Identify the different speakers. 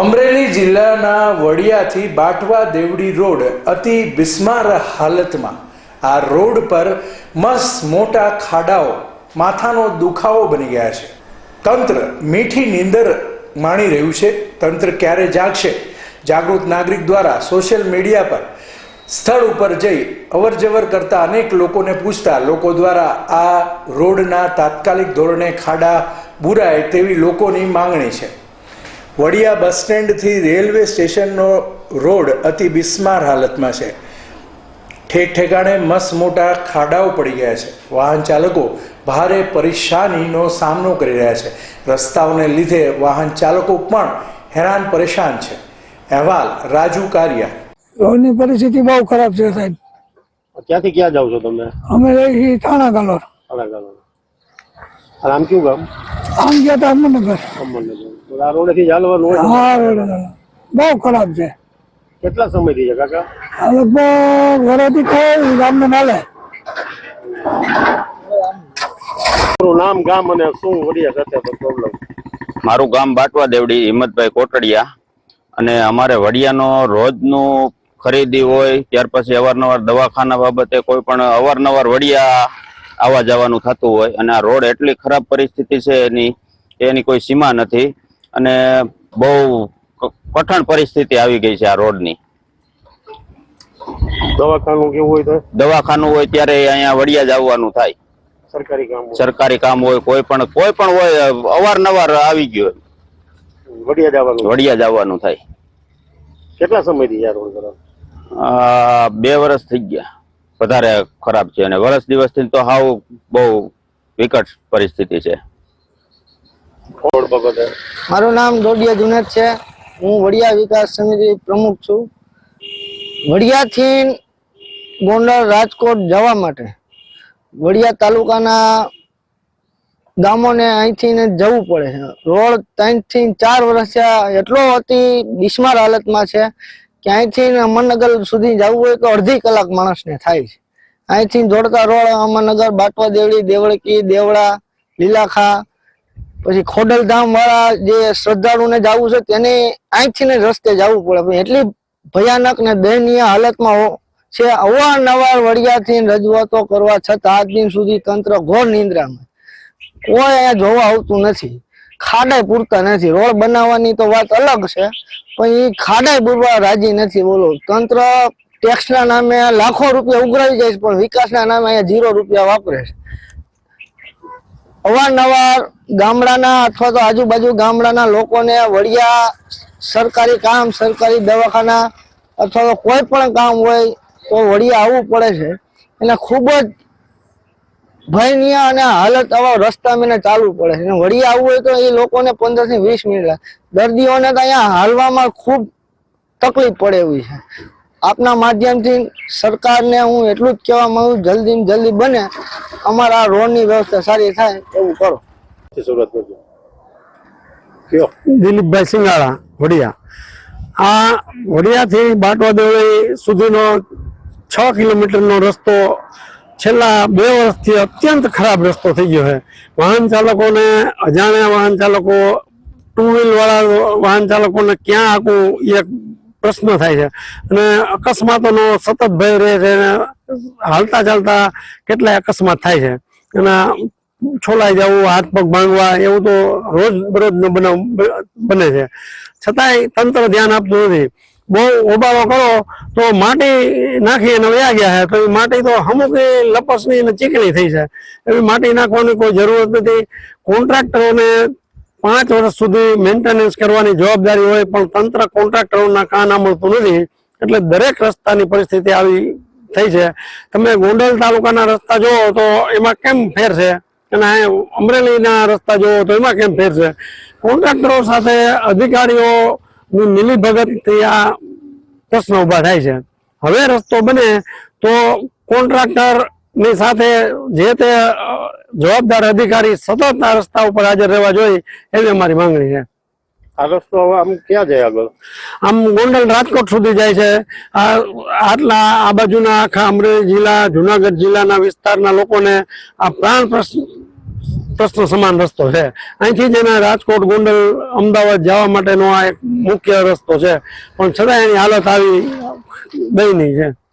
Speaker 1: અમરેલી જિલ્લાના વડિયાથી બાટવા દેવડી રોડ અતિ બિસ્માર હાલતમાં. આ રોડ પર મસ મોટા ખાડાઓ, માથાનો દુખાવો બની ગયા છે. તંત્ર મીઠી નીંદર માણી રહ્યું છે. તંત્ર ક્યારે જાગશે? જાગૃત નાગરિક દ્વારા સોશિયલ મીડિયા પર સ્થળ ઉપર જઈ અવરજવર કરતા અનેક લોકોને પૂછતા, લોકો દ્વારા આ રોડના તાત્કાલિક ધોરણે ખાડા બુરાય તેવી લોકોની માંગણી છે. વડિયા બસ સ્ટેન્ડથી રેલવે સ્ટેશનનો રોડ અતિ બિસ્માર હાલતમાં છે. ઠેક ઠેકાણે મસ્ત મોટા ખાડાઓ પડી ગયા છે. વાહન ચાલકો ભારે પરેશાનીનો સામનો કરી રહ્યા છે. રસ્તાઓને લીધે વાહન ચાલકો પણ હેરાન પરેશાન છે. અહેવાલ રાજુ કારિયા.
Speaker 2: રોડની પરિસ્થિતિ બહુ ખરાબ છે સાહેબ.
Speaker 3: ક્યાંથી ક્યાં જાવ છો તમે?
Speaker 2: અમે રહી છીએ થાણા કલોર
Speaker 3: અલગ અલગ આમ કયું ગામ?
Speaker 2: આમ ગયા હતા અમરનગર.
Speaker 3: અમરનગર. આ રોડેથી ચાલવાનું હોય
Speaker 2: હા રોડ બહુ ખરાબ છે.
Speaker 3: કેટલા સમયથી છે કાકા?
Speaker 2: આ લગભગ વરોથી થાય ગામને નાલે
Speaker 3: તમારું નામ ગામ અને શું વડિયા સાથે પ્રોબ્લેમ
Speaker 4: મારું ગામ બાટવા દેવડી હિંમતભાઈ કોટડિયા. અને અમારે વડિયાનો રોજનું ખરીદી હોય ત્યાર પછી અવારનવાર દવાખાના બાબતે કોઈ પણ અવારનવાર વડિયા આવવા જવાનું થતું હોય. અને આ રોડ એટલી ખરાબ પરિસ્થિતિ છે એની કે એની કોઈ સીમા નથી. અને બહુ કઠણ પરિસ્થિતિ આવી ગઈ છે આ રોડની.
Speaker 3: દવાખાનું કેવું હોય તો?
Speaker 4: દવાખાનું હોય ત્યારે અહીંયા વડિયા જવાનું થાય.
Speaker 3: સરકારી કામ.
Speaker 4: સરકારી કામ હોય કોઈ પણ કોઈ પણ હોય અવારનવાર આવી ગયો
Speaker 3: વડિયા જવાનું
Speaker 4: વડિયા જવાનું થાય.
Speaker 3: કેટલા સમયથી આ રોડ ખરાબ?
Speaker 4: આ બે વર્ષ થઈ ગયા. વધારે ખરાબ છે અને વર્ષ દિવસથી તો હાવ બહુ વિકટ પરિસ્થિતિ છે.
Speaker 5: મારું નામ દોડિયા જુનેદ છે. હું વડિયા વિકાસ સમિતિ પ્રમુખ છું. વડિયાથી ગોંડલ રાજકોટ જવા માટે વડિયા તાલુકાના ગામોને અહીંથી જવું પડે છે. રોડ ત્રણથી ચાર વર્ષ એટલો અતિ બિસ્માર હાલતમાં છે કે અહીંથી અમરનગર સુધી જવું હોય તો અડધી કલાક માણસને થાય છે. અહીંથી દોડતા રોડ અમરનગર, બાટવા દેવડી દેવળકી દેવડા લીલાખા પછી ખોડલધામ વાળા જે શ્રદ્ધાળુને જવું છે તેને અહીંથી ને રસ્તે જવું પડે. એટલી ભયાનક ને દયનીય હાલતમાં છે અવારનવાર વડિયાથી રજૂઆતો કરવા છતાં આજ દિન સુધી તંત્ર ઘોર નિંદ્રામાં કોઈ અહીંયા જોવા આવતું નથી. ખાડે પૂરતા નથી. રોડ બનાવવાની તો વાત અલગ છે, પણ એ ખાડે પૂરવા રાજી નથી. બોલો, તંત્ર ટેક્સના નામે લાખો રૂપિયા ઉઘરાવી જાય છે, પણ વિકાસના નામે અહીંયા ઝીરો રૂપિયા વાપરે છે. અવારનવાર ગામડાના અથવા તો આજુબાજુ ગામડાના લોકોને વડિયા, સરકારી કામ, સરકારી દવાખાના અથવા તો કોઈ પણ કામ હોય તો વડિયા આવવું પડે છે. એને ખૂબ જ ભયનીય અને હાલત આવા રસ્તા મને ચાલવું પડે છે. વડિયા આવવું હોય તો એ લોકોને પંદરથી વીસ મિનિટ દર્દીઓને તો અહીંયા હાલવામાં ખૂબ તકલીફ પડે એવી છે. આપના માધ્યમથી સરકારને હું એટલું જ કહેવા માંગુ જલ્દી જલ્દી બને. અમારા રોડની વ્યવસ્થા સારી થાય એવું કરો.
Speaker 3: સુરત કરજો.
Speaker 2: દિલીપભાઈ સિંગાળા વડિયા. આ વડિયાથી બાટવા દેવળી સુધીનો છ કિલોમીટરનો રસ્તો છેલ્લા બે વર્ષથી અત્યંત ખરાબ રસ્તો થઈ ગયો છે. વાહન ચાલકોને અજાણ્યા વાહન ચાલકો ટુ વ્હીલ વાળા વાહન ચાલકોને ક્યાં આખું એક પ્રશ્ન થાય છે. અને અકસ્માતોનો સતત ભય રહે છે અને હાલતા ચાલતા કેટલાય અકસ્માત થાય છે. અને છોલાઈ જવું, હાથ પગ ભાંગવા એવું તો રોજ બરોજ બનાવ બને છે. છતાંય તંત્ર ધ્યાન આપતું નથી. બહુ ઓબાળો કરો તો માટી નાખી અને વયા ગયા છે. તો એ માટી તો અમુક લપસની અને ચીકણી થઈ છે. એવી માટી નાખવાની કોઈ જરૂરત નથી. કોન્ટ્રાક્ટરોને પાંચ વર્ષ સુધી મેન્ટેનન્સ કરવાની જવાબદારી હોય પણ તંત્ર કોન્ટ્રાક્ટરોના કાન મળતું નથી, એટલે દરેક રસ્તાની પરિસ્થિતિ આવી થઈ છે. તમે ગોંડલ તાલુકાના રસ્તા જુઓ તો એમાં કેમ ફેર છે? અને અમરેલીના રસ્તા જુઓ તો એમાં કેમ ફેર છે? કોન્ટ્રાક્ટરો સાથે અધિકારીઓની મિલીભગતથી આ પ્રશ્ન ઊભા થાય છે. હવે રસ્તો બને તો કોન્ટ્રાક્ટર ની સાથે જે તે જવાબદાર અધિકારી સતત આ રસ્તા ઉપર હાજર રહેવા જોઈએ એવી અમારી માંગણી છે.
Speaker 3: આ રસ્તો હવે આમ ક્યાં જાય આગળ?
Speaker 2: આમ ગોંડલ રાજકોટ સુધી જાય છે. આ આટલા આ બાજુના આખા અમરેલી જિલ્લા જુનાગઢ જિલ્લાના વિસ્તારના લોકોને આ પ્રાણ પ્રશ્ન પ્રશ્ન સમાન રસ્તો છે. અહીંથી જ એના રાજકોટ ગોંડલ અમદાવાદ જવા માટેનો આ એક મુખ્ય રસ્તો છે. પણ છતાં એની હાલત આવી દયનીય છે.